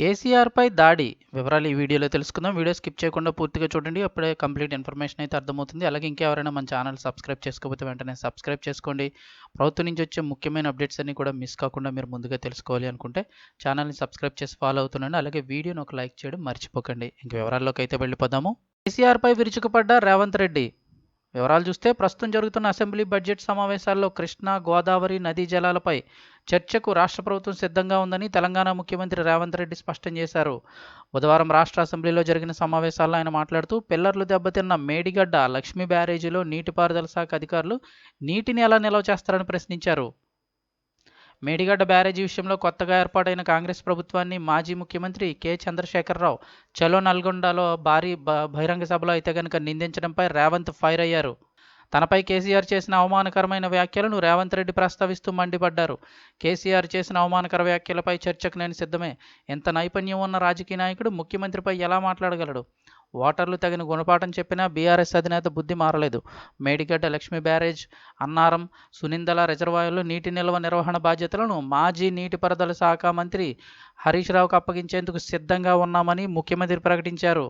కేసీఆర్పై దాడి వివరాలు ఈ వీడియోలో తెలుసుకుందాం. వీడియో స్కిప్ చేయకుండా పూర్తిగా చూడండి. అప్పుడే కంప్లీట్ ఇన్ఫర్మేషన్ అయితే అర్థమవుతుంది. అలాగే ఇంకెవరైనా మన ఛానల్ సబ్స్క్రైబ్ చేసుకోకపోతే వెంటనే సబ్స్క్రైబ్ చేసుకోండి. ప్రభుత్వం నుంచి వచ్చే ముఖ్యమైన అప్డేట్స్ అన్ని కూడా మిస్ కాకుండా మీరు ముందుగా తెలుసుకోవాలి అనుకుంటే ఛానల్ని సబ్స్క్రైబ్ చేసి ఫాలో అవుతుండండి. అలాగే వీడియోని ఒక లైక్ చేయడం మర్చిపోకండి. ఇంక వివరాల్లోకి అయితే వెళ్ళిపోదాము. కేసీఆర్పై విరుచుకుపడ్డ రేవంత్ రెడ్డి వివరాలు చూస్తే ప్రస్తుతం జరుగుతున్న అసెంబ్లీ బడ్జెట్ సమావేశాల్లో కృష్ణా గోదావరి నదీ జలాలపై చర్చకు రాష్ట్ర ప్రభుత్వం సిద్ధంగా ఉందని తెలంగాణ ముఖ్యమంత్రి రేవంత్ రెడ్డి స్పష్టం చేశారు. బుధవారం రాష్ట్ర అసెంబ్లీలో జరిగిన సమావేశాల్లో ఆయన మాట్లాడుతూ పిల్లర్లు దెబ్బతిన్న మేడిగడ్డ లక్ష్మీ బ్యారేజీలో నీటిపారుదల శాఖ అధికారులు నీటిని ఎలా నిల్వ చేస్తారని ప్రశ్నించారు. మేడిగడ్డ బ్యారేజీ విషయంలో కొత్తగా ఏర్పాటైన కాంగ్రెస్ ప్రభుత్వాన్ని మాజీ ముఖ్యమంత్రి కె. చంద్రశేఖరరావు చలో నల్గొండలో భారీ బ- బహిరంగ సభలో అయితే కనుక నిందించడంపై రేవంత్ ఫైర్ అయ్యారు. తనపై కేసీఆర్ చేసిన అవమానకరమైన వ్యాఖ్యలను రేవంత్ రెడ్డి ప్రస్తావిస్తూ మండిపడ్డారు. కేసీఆర్ చేసిన అవమానకర వ్యాఖ్యలపై చర్చకు నేను సిద్ధమే. ఎంత నైపుణ్యం ఉన్న రాజకీయ నాయకుడు ముఖ్యమంత్రిపై ఎలా మాట్లాడగలడు? ఓటర్లు తగిన గుణపాఠం చెప్పినా బీఆర్ఎస్ అధినేత బుద్ధి మారలేదు. మేడిగడ్డ లక్ష్మీ బ్యారేజ్ అన్నారం సునిందల రిజర్వాయర్లు నీటి నిల్వ నిర్వహణ బాధ్యతలను మాజీ నీటిపారుదల శాఖ మంత్రి హరీష్ రావుకు అప్పగించేందుకు సిద్ధంగా ఉన్నామని ముఖ్యమంత్రి ప్రకటించారు.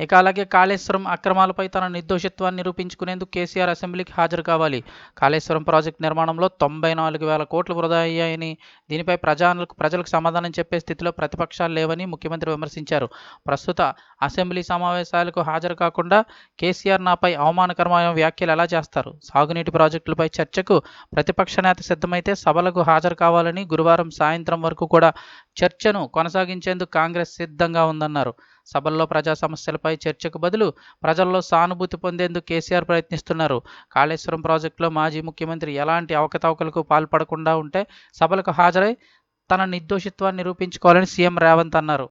ఇక అలాగే కాళేశ్వరం అక్రమాలపై తన నిర్దోషిత్వాన్ని నిరూపించుకునేందుకు కేసీఆర్ అసెంబ్లీకి హాజరు కావాలి. కాళేశ్వరం ప్రాజెక్టు నిర్మాణంలో తొంభై నాలుగు వేల కోట్లు వృధా అయ్యాయని దీనిపై ప్రజలకు ప్రజలకు సమాధానం చెప్పే స్థితిలో ప్రతిపక్షాలు లేవని ముఖ్యమంత్రి విమర్శించారు. ప్రస్తుత అసెంబ్లీ సమావేశాలకు హాజరు కాకుండా కేసీఆర్ నాపై అవమానకరమైన వ్యాఖ్యలు ఎలా చేస్తారు? సాగునీటి ప్రాజెక్టులపై చర్చకు ప్రతిపక్ష నేత సిద్ధమైతే సభలకు హాజరు కావాలని గురువారం సాయంత్రం వరకు కూడా చర్చను కొనసాగించేందుకు కాంగ్రెస్ సిద్ధంగా ఉందన్నారు. సభల్లో ప్రజా సమస్యలపై చర్చకు బదులు ప్రజల్లో సానుభూతి పొందేందుకు కేసీఆర్ ప్రయత్నిస్తున్నారు. కాళేశ్వరం ప్రాజెక్టులో మాజీ ముఖ్యమంత్రి ఎలాంటి అవకతవకలకు పాల్పడకుండా ఉంటే సభలకు హాజరై తన నిర్దోషిత్వాన్ని నిరూపించుకోవాలని సీఎం రేవంత్ అన్నారు.